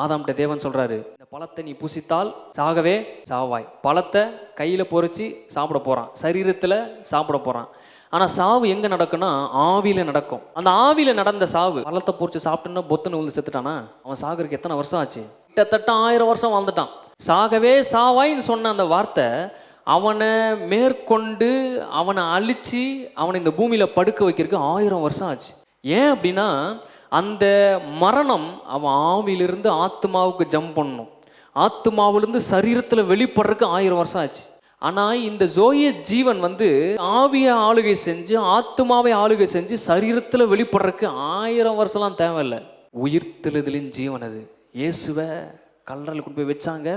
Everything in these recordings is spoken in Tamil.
ஆதாம்கிட்ட தேவன் சொல்கிறாரு இந்த பழத்தை நீ புசித்தால் சாகவே சாவாய். பழத்தை கையில் பொறிச்சு சாப்பிட போகிறான் சரீரத்தில் சாப்பிட போகிறான் ஆனால் சாவு எங்கே நடக்கும்னா ஆவியில் நடக்கும். அந்த ஆவியில் நடந்த சாவு பழத்தை பொறிச்சு சாப்பிட்டோன்னா பொத்துன்னு விழுந்து செத்துட்டானா? அவன் சாகுறதுக்கு எத்தனை வருஷம் ஆச்சு? கிட்டத்தட்ட ஆயிரம் வருஷம் வாழ்ந்துட்டான். சாகவே சாவாய்ன்னு சொன்ன அந்த வார்த்தை அவனை மேற்கொண்டு அவனை அழித்து அவனை இந்த பூமியில் படுக்க வைக்கிறதுக்கு ஆயிரம் வருஷம் ஆச்சு. ஏன் அப்படின்னா அந்த மரணம் அவன் ஆவியிலிருந்து ஆத்மாவுக்கு ஜம்ப் பண்ணணும். ஆத்மாவிலிருந்து சரீரத்தில் வெளிப்படுறதுக்கு ஆயிரம் வருஷம் ஆச்சு. ஆனால் இந்த ஜோய ஜீவன் வந்து ஆவியை ஆளுகை செஞ்சு ஆத்மாவை ஆளுகை செஞ்சு சரீரத்தில் வெளிப்படுறதுக்கு ஆயிரம் வருஷம்லாம் தேவையில்லை. உயிர்த்தெழுதலின் ஜீவன் அது. இயேசுவை கல்லறையில் கொண்டு போய் வச்சாங்க.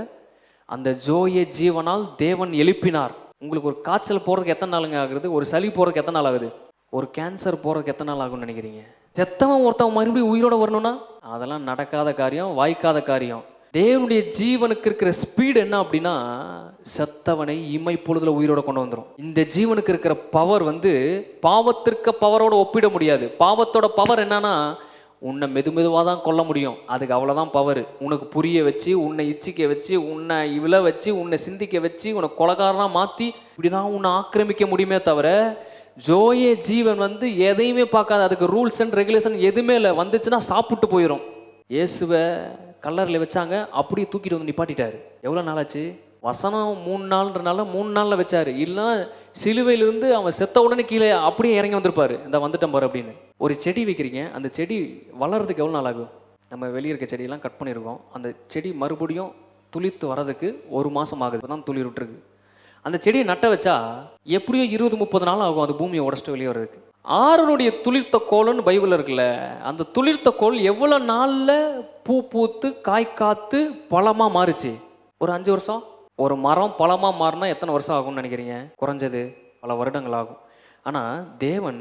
அந்த ஜோய ஜீவனால் தேவன் எழுப்பினார். உங்களுக்கு ஒரு காய்ச்சல் போகிறதுக்கு எத்தனை நாளுங்க ஆகுது ஒரு சளி போகிறதுக்கு எத்தனை நாள் ஆகுது? ஒரு கேன்சர் போகிறதுக்கு எத்தனை நாள் ஆகும்னு நினைக்கிறீங்க? செத்தவன் ஒருத்தவன் மறுபடியும் உயிரோட வரணும்னா? அதெல்லாம் நடக்காத காரியம் வாய்க்காத காரியம். தேவனுடைய ஜீவனுக்கு இருக்கிற ஸ்பீடு என்ன அப்படின்னா செத்தவனை இமை பொழுதுல உயிரோட கொண்டு வந்துடும் இந்த ஜீவனுக்கு இருக்கிற பவர் வந்து பாவத்திற்கு பவரோட ஒப்பிட முடியாது. பாவத்தோட பவர் என்னன்னா உன்னை மெது மெதுவாக தான் கொல்ல முடியும். அதுக்கு அவ்வளோதான் பவர் உனக்கு புரிய வச்சு உன்னை இச்சிக்க வச்சு உன்னை இவ்வளோ வச்சு உன்னை சிந்திக்க வச்சு உன்னை கொலகாரனாக மாற்றி இப்படி தான் உன்னை ஆக்கிரமிக்க முடியுமே தவிர ஜோயே ஜீவன் வந்து எதையுமே பார்க்காது அதுக்கு ரூல்ஸ் அண்ட் ரெகுலேஷன் எதுவுமே இல்லை. வந்துச்சுன்னா சாப்பிட்டு போயிடும் இயேசுவை கல்லறையில் வச்சாங்க. அப்படியே தூக்கிட்டு வந்து நிப்பாட்டிட்டாரு. எவ்வளோ நாளாச்சு? வசனம் மூணு நாள்ன்றனால மூணு நாளில் வச்சாரு. இல்லைன்னா சிலுவையிலிருந்து அவன் செத்த உடனே கீழே அப்படியே இறங்கி வந்திருப்பாரு. இந்த வந்துட்டேன் பாரு அப்படின்னு. ஒரு செடி வைக்கிறீங்க. அந்த செடி வளர்றதுக்கு எவ்வளோ நாள் ஆகும்? நம்ம வெளியே இருக்க செடியெல்லாம் கட் பண்ணியிருக்கோம். அந்த செடி மறுபடியும் துளித்து வர்றதுக்கு ஒரு மாதம் ஆகுது. தான் துளிர் விட்டுருக்கு அந்த செடியை நட்ட வச்சா எப்படியோ இருபது முப்பது நாள் ஆகும் அந்த பூமியை உடச்சிட்டு வெளியே வர்றதுக்கு. ஆறனுடைய துளிர்த்த கோள்னு பைபிள் இருக்குல்ல அந்த துளிர்த்த கோல் எவ்வளோ நாளில் பூ பூத்து காய் காத்து பழமாக மாறுச்சு? ஒரு அஞ்சு வருஷம்? ஒரு மரம் பழமாக மாறினா எத்தனை வருஷம் ஆகும்னு நினைக்கிறீங்க? குறைஞ்சது பல வருடங்கள் ஆகும். ஆனால் தேவன்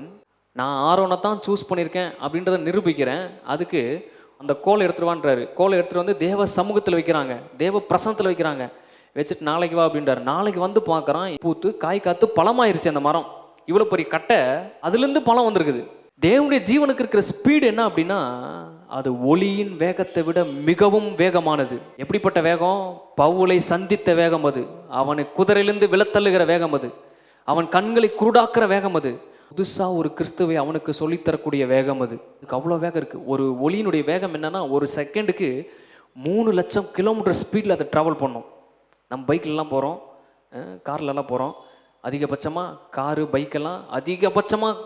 நான் ஆரோனை தான் சூஸ் பண்ணியிருக்கேன் அப்படின்றத நிரூபிக்கிறேன். அதுக்கு அந்த கோலை எடுத்துருவான்றாரு கோலை எடுத்துகிட்டு வந்து தேவ சமூகத்தில் வைக்கிறாங்க. தேவ பிரசனத்தில் வைக்கிறாங்க. வச்சுட்டு நாளைக்கு வா அப்படின்றாரு. நாளைக்கு வந்து பார்க்குறான் பூத்து காய் காத்து பழமாயிருச்சு அந்த மரம். இவ்வளோ பெரிய கட்டை அதுலேருந்து பழம் வந்திருக்குது. தேவனுடைய ஜீவனுக்கு இருக்கிற ஸ்பீடு என்ன அப்படின்னா அது ஒளியின் வேகத்தை விட மிகவும் வேகமானது. எப்படிப்பட்ட வேகம்? பவுலை சந்தித்த வேகம் அது. அவனை குதிரையிலிருந்து விழத்தள்ளுகிற வேகம் அது. அவன் கண்களை குருடாக்குற வேகம் அது. புதுசாக ஒரு கிறிஸ்துவை அவனுக்கு சொல்லித்தரக்கூடிய வேகம் அது. இதுக்கு அவ்வளோ வேகம் இருக்குது ஒரு ஒளியினுடைய வேகம் என்னென்னா ஒரு செகண்டுக்கு மூணு லட்சம் கிலோமீட்டர் ஸ்பீடில் அதை ட்ராவல் பண்ணும். நம்ம பைக்லலாம் போகிறோம் கார்லலாம் போகிறோம் அதிகபட்சமாக காரு பைக்கெல்லாம் அதிகபட்சமாக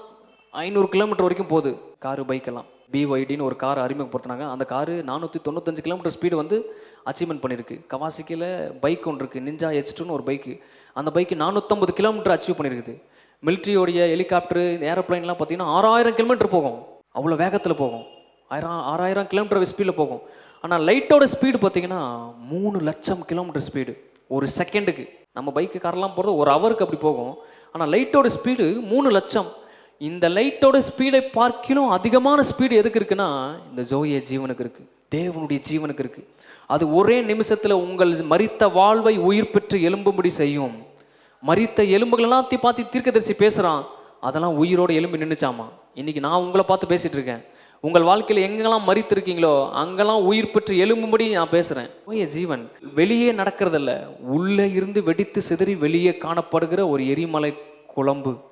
ஐநூறு கிலோமீட்டர் வரைக்கும் போகுது காரு பைக்கெல்லாம். பிஒய்டின்னு ஒரு கார் அறிமுகப்படுத்தினாங்க. அந்த காரு நானூற்றி தொண்ணூத்தஞ்சு கிலோமீட்டர் ஸ்பீடு வந்து அச்சீவ்மெண்ட் பண்ணியிருக்கு கவாசிக்கில் பைக் ஒன்று இருக்குது நிஞ்சா எச்டுன்னு ஒரு பைக்கு அந்த பைக்கு நானூற்றம்பது கிலோமீட்டர் அச்சீவ் பண்ணியிருக்குது மிலிட்ரியோடைய ஹெலிகாப்டரு ஏரோப்ளைன்லாம் பார்த்தீங்கன்னா ஆறாயிரம் கிலோமீட்டர் போகும். அவ்வளோ வேகத்தில் போகும். ஆயிரம் ஆறாயிரம் கிலோமீட்டர் ஸ்பீடில் போகும். ஆனால் லைட்டோட ஸ்பீடு பார்த்தீங்கன்னா மூணு லட்சம் கிலோமீட்டர் ஸ்பீடு ஒரு செகண்டுக்கு நம்ம பைக்கு கார்லாம் போகிறது ஒரு ஹவருக்கு அப்படி போகும். ஆனால் லைட்டோட ஸ்பீடு மூணு லட்சம். இந்த லைட்டோட ஸ்பீடை பார்க்கிலும் அதிகமான ஸ்பீடு எதுக்கு இருக்குன்னா இந்த ஜோய ஜீவனுக்கு இருக்குது தேவனுடைய ஜீவனுக்கு இருக்குது அது ஒரே நிமிஷத்தில் உங்கள் மறித்த வாழ்வை உயிர் பெற்று எலும்பும்படி செய்யும். மறித்த எலும்புகள் எல்லாத்தையும் பார்த்து தீர்க்கதரிசி பேசுகிறான் அதெல்லாம் உயிரோட எலும்பு நின்றுச்சாமா இன்றைக்கி நான் உங்களை பார்த்து பேசிகிட்டு இருக்கேன். உங்கள் வாழ்க்கையில் எங்கெல்லாம் மறித்திருக்கீங்களோ அங்கெல்லாம் உயிர் பெற்று எழும்பும்படி நான் பேசுகிறேன் ஓய ஜீவன் வெளியே நடக்கிறதில்ல. உள்ளே இருந்து வெடித்து சிதறி வெளியே காணப்படுகிற ஒரு எரிமலை குழம்பு.